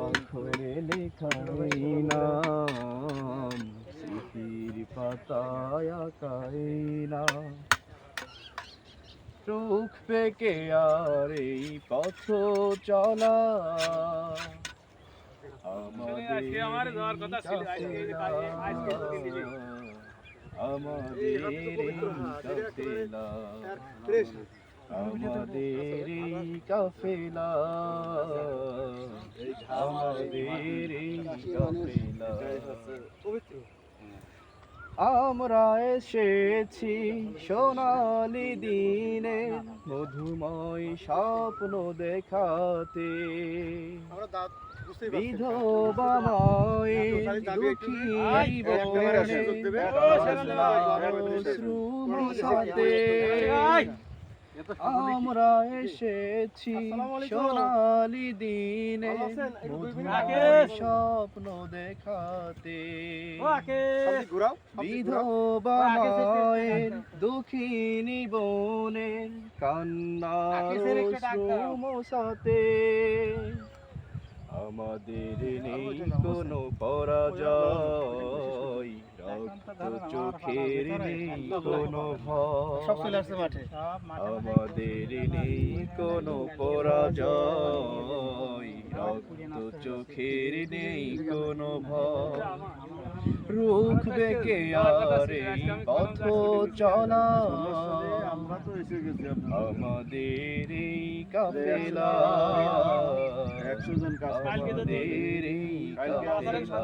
অক্ষরে লেখা এই নাম স্মৃতির পাতায় আঁকাই নাম চোখ পেকে আর এই পথ চলা। আমাদের কাফেলা আমাদের কাফেলা আমাদের কাফেলা আমরা এসেছি সোনালি দিনে মধুময় স্বপ্ন দেখাতে। বিধবা মায়ের দুঃখী বনে আমরা এসেছি সোনালি দিনে স্বপ্ন দেখাতে বিধবা মায়ের দুঃখিনী বোনের কান্নার মোসাতে আমাদের নেই কোনো পরাজয় চোখের নেই কোনো ভয়। আমাদের নেই কোনো পরাজয়। রক্ত চোখের নেই কোনো ভয়। রুখবে কে আর এই পথ চলা। আমাদের এই কাফেলা। আমাদের এই কাফেলা।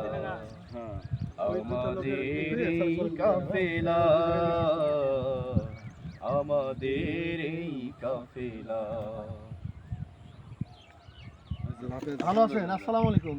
আমাদের এই কাফেলা। আমাদের এই কাফেলা। ভালো আছেন? আসসালামু আলাইকুম।